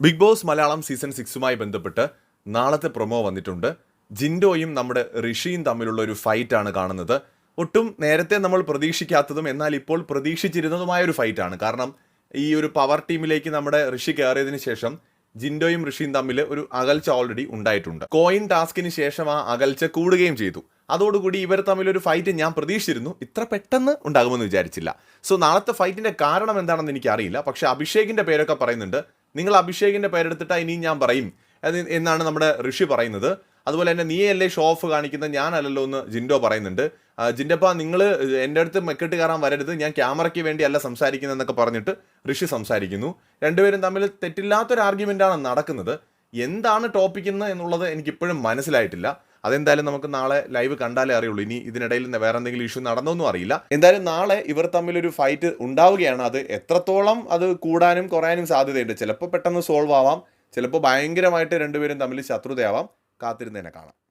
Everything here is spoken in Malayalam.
ബിഗ് ബോസ് മലയാളം സീസൺ സിക്സുമായി ബന്ധപ്പെട്ട് നാളത്തെ പ്രൊമോ വന്നിട്ടുണ്ട്. ജിൻഡോയും നമ്മുടെ ഋഷിയും തമ്മിലുള്ള ഒരു ഫൈറ്റാണ് കാണുന്നത്. ഒട്ടും നേരത്തെ നമ്മൾ പ്രതീക്ഷിക്കാത്തതും എന്നാൽ ഇപ്പോൾ പ്രതീക്ഷിച്ചിരുന്നതുമായ ഒരു ഫൈറ്റാണ്. കാരണം ഈ ഒരു പവർ ടീമിലേക്ക് നമ്മുടെ ഋഷി കയറിയതിന് ശേഷം ജിൻഡോയും ഋഷിയും തമ്മിൽ ഒരു അകൽച്ച ഓൾറെഡി ഉണ്ടായിട്ടുണ്ട്. കോയിൻ ടാസ്കിന് ശേഷം ആ അകൽച്ച കൂടുകയും ചെയ്തു. അതോടുകൂടി ഇവർ തമ്മിൽ ഒരു ഫൈറ്റ് ഞാൻ പ്രതീക്ഷിച്ചിരുന്നു. ഇത്ര പെട്ടെന്ന് ഉണ്ടാകുമെന്ന് വിചാരിച്ചില്ല. സോ നാളത്തെ ഫൈറ്റിന്റെ കാരണം എന്താണെന്ന് എനിക്കറിയില്ല. പക്ഷെ അഭിഷേകിന്റെ പേരൊക്കെ പറയുന്നുണ്ട് നിങ്ങൾ അഭിഷേകിന്റെ പേരെടുത്തിട്ടാ ഇനിയും ഞാൻ പറയും. എന്നാണ് നമ്മുടെ ഋഷി പറയുന്നത്. അതുപോലെ തന്നെ നീയല്ലേ ഷോ ഓഫ് കാണിക്കുന്ന ഞാനല്ലല്ലോ എന്ന് ജിൻഡോ പറയുന്നുണ്ട്. ജിൻഡപ്പ നിങ്ങൾ എന്റെ അടുത്ത് മെക്കെട്ട് കയറാൻ വരരുത്. ഞാൻ ക്യാമറയ്ക്ക് വേണ്ടി വേണ്ടിയല്ല സംസാരിക്കുന്നതെന്നൊക്കെ പറഞ്ഞിട്ട് ഋഷി സംസാരിക്കുന്നു. രണ്ടുപേരും തമ്മിൽ തെറ്റില്ലാത്തൊരു ആർഗ്യുമെന്റാണ് നടക്കുന്നത്. എന്താണ് ടോപ്പിക്കുന്നത് എന്ന് എന്നുള്ളത് എനിക്കിപ്പോഴും മനസ്സിലായിട്ടില്ല. അതെന്തായാലും നമുക്ക് നാളെ ലൈവ് കണ്ടാലേ അറിയുള്ളൂ. ഇനി ഇതിനിടയിൽ വേറെ എന്തെങ്കിലും ഇഷ്യൂ നടന്നൊന്നും അറിയില്ല. എന്തായാലും നാളെ ഇവർ തമ്മിൽ ഒരു ഫൈറ്റ് ഉണ്ടാവുകയാണ്. അത് എത്രത്തോളം അത് കൂടാനും കുറയാനും സാധ്യതയുണ്ട്. ചിലപ്പോൾ പെട്ടെന്ന് സോൾവ് ആവാം. ചിലപ്പോൾ ഭയങ്കരമായിട്ട് രണ്ടുപേരും തമ്മിൽ ശത്രുതയാവാം. കാത്തിരുന്നതിനെ കാണാം.